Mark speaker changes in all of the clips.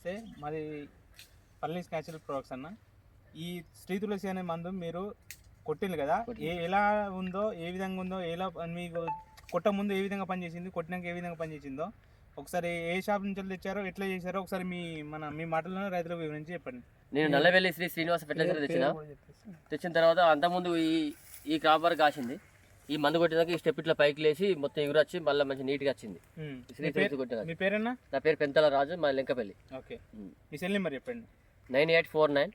Speaker 1: నమస్తే మాది పల్లీస్ natural products అన్న. ఈ శ్రీ తులసి అనే మందు మీరు కొట్టింది కదా? ఏ ఎలా ఉందో ఏ విధంగా ఉందో ఎలా మీకు కొట్ట ముందు ఏ విధంగా పనిచేసింది కొట్టినాక ఏ విధంగా పనిచేసిందో ఒకసారి ఏ షాప్ నుంచి తెచ్చారో ఎట్లా చేశారో ఒకసారి మీ మన మీ మాటలను రైతులకు వివరించి చెప్పండి.
Speaker 2: నేను నల్లవెల్లి శ్రీ శ్రీనివాస ఫెర్టిలైజర్ తెచ్చిన. తెచ్చిన తర్వాత అంతకుముందు ఈ ఈ క్రాప్ వరకు కాసింది. ఈ మందు కొట్టినాక ఈ స్టెప్ ఇట్లా పైకి లేచి మొత్తం ఎగురు వచ్చి మళ్ళీ మంచి వచ్చింది. కొట్టినాక
Speaker 1: మీ పేరేనా
Speaker 2: నా పేరు పెంతల రాజు మా లెంకపల్లి.
Speaker 1: ఓకే. మీ సెల్ నెంబర్ చెప్పండి.
Speaker 2: Nine eight four nine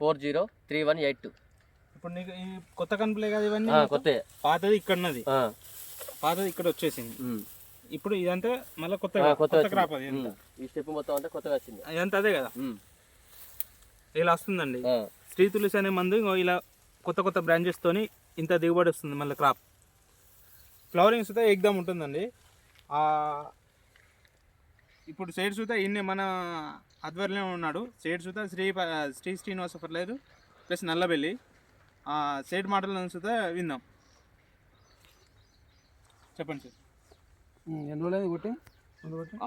Speaker 2: four zero three one eight two.
Speaker 1: ఇప్పుడు నీకు ఈ కొత్త కనుపులే కదా ఇవన్నీ
Speaker 2: కొత్త
Speaker 1: పాతది ఇక్కడ ఉన్నది పాతది ఇక్కడ వచ్చేసింది. ఇప్పుడు ఇదంతా మళ్ళీ కొత్త
Speaker 2: కొత్త
Speaker 1: క్రాప్ అది
Speaker 2: ఈ స్టెప్ మొత్తం అంతా కొత్తగా వచ్చింది.
Speaker 1: ఇదంతా అదే కదా. ఇలా వస్తుందండి. శ్రీ తులసి అనే మందు ఇలా కొత్త కొత్త బ్రాంచెస్ తోని ఇంత దిగుబడి వస్తుంది మళ్ళీ క్రాప్. ఫ్లవరింగ్ సుతా ఎగ్దాం ఉంటుందండి. ఆ, ఇప్పుడు సైడ్ సుతా ఇన్ని మన ఆధ్వర్యంలో ఉన్నాడు. సైడ్ సుతా శ్రీ శ్రీ శ్రీనివాస పర్లేదు ప్లస్ నల్లబెల్లి. ఆ సైడ్ మాటల సుతా విందాం. చెప్పండి సార్.
Speaker 3: ఎన్ని రోజులు అయింది కొట్టి?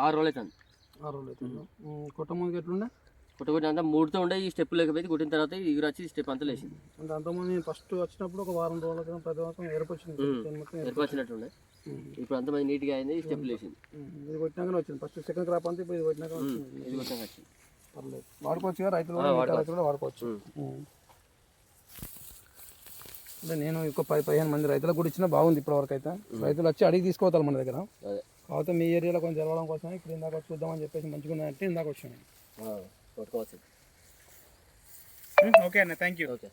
Speaker 2: ఆరు రోజులు అవుతుంది
Speaker 3: ఆరు రోజులు అవుతుంది ఉమ్, కొట్ట ముందుకు ఎట్లుండే?
Speaker 2: కొట్టుకొట్టిన అంతా మూడుతో ఉండే ఈ స్టెప్ లేకపోతే కొట్టిన తర్వాత ఈ ఎగురు వచ్చి స్టెప్ అంతా లేచింది.
Speaker 3: అంటే అంతమంది ఫస్ట్ వచ్చినప్పుడు ఒక వారం రోజుల క్రితం ప్రతి సంవత్సరం ఏర్పొచ్చింది.
Speaker 2: వచ్చినట్టుండే
Speaker 3: ఉమ్.
Speaker 2: ఇప్పుడు అంత మంది నీట్గా అయింది ఈ స్టెప్ లేచింది.
Speaker 3: ఇది కొట్టినాకనే వచ్చింది. ఫస్ట్ సెకండ్ క్రాప్ అంతా ఇప్పుడు ఇది కొట్టినాక వచ్చింది.
Speaker 2: ఇది మొత్తం వచ్చింది.
Speaker 3: పర్లేదు. వాడుకోవచ్చు కదా రైతులు కూడా,
Speaker 2: వాడుకోవచ్చు.
Speaker 3: అంటే నేను ఇంకో పది పదిహేను మంది రైతులకు కూడా ఇచ్చిన బాగుంది ఇప్పటి వరకు అయితే రైతులు వచ్చి అడిగి తీసుకోవాలి మన దగ్గర. కాకపోతే మీ ఏరియాలో కొంచెం తెలవడం కోసం ఇప్పుడు ఇందాక వచ్చి చూద్దామని చెప్పేసి మంచిగా ఉన్నదంటే ఇందాక వచ్చాను
Speaker 2: కొట్టుకోవచ్చు.
Speaker 1: ఓకే అన్న థ్యాంక్ యూ
Speaker 2: ఓకే.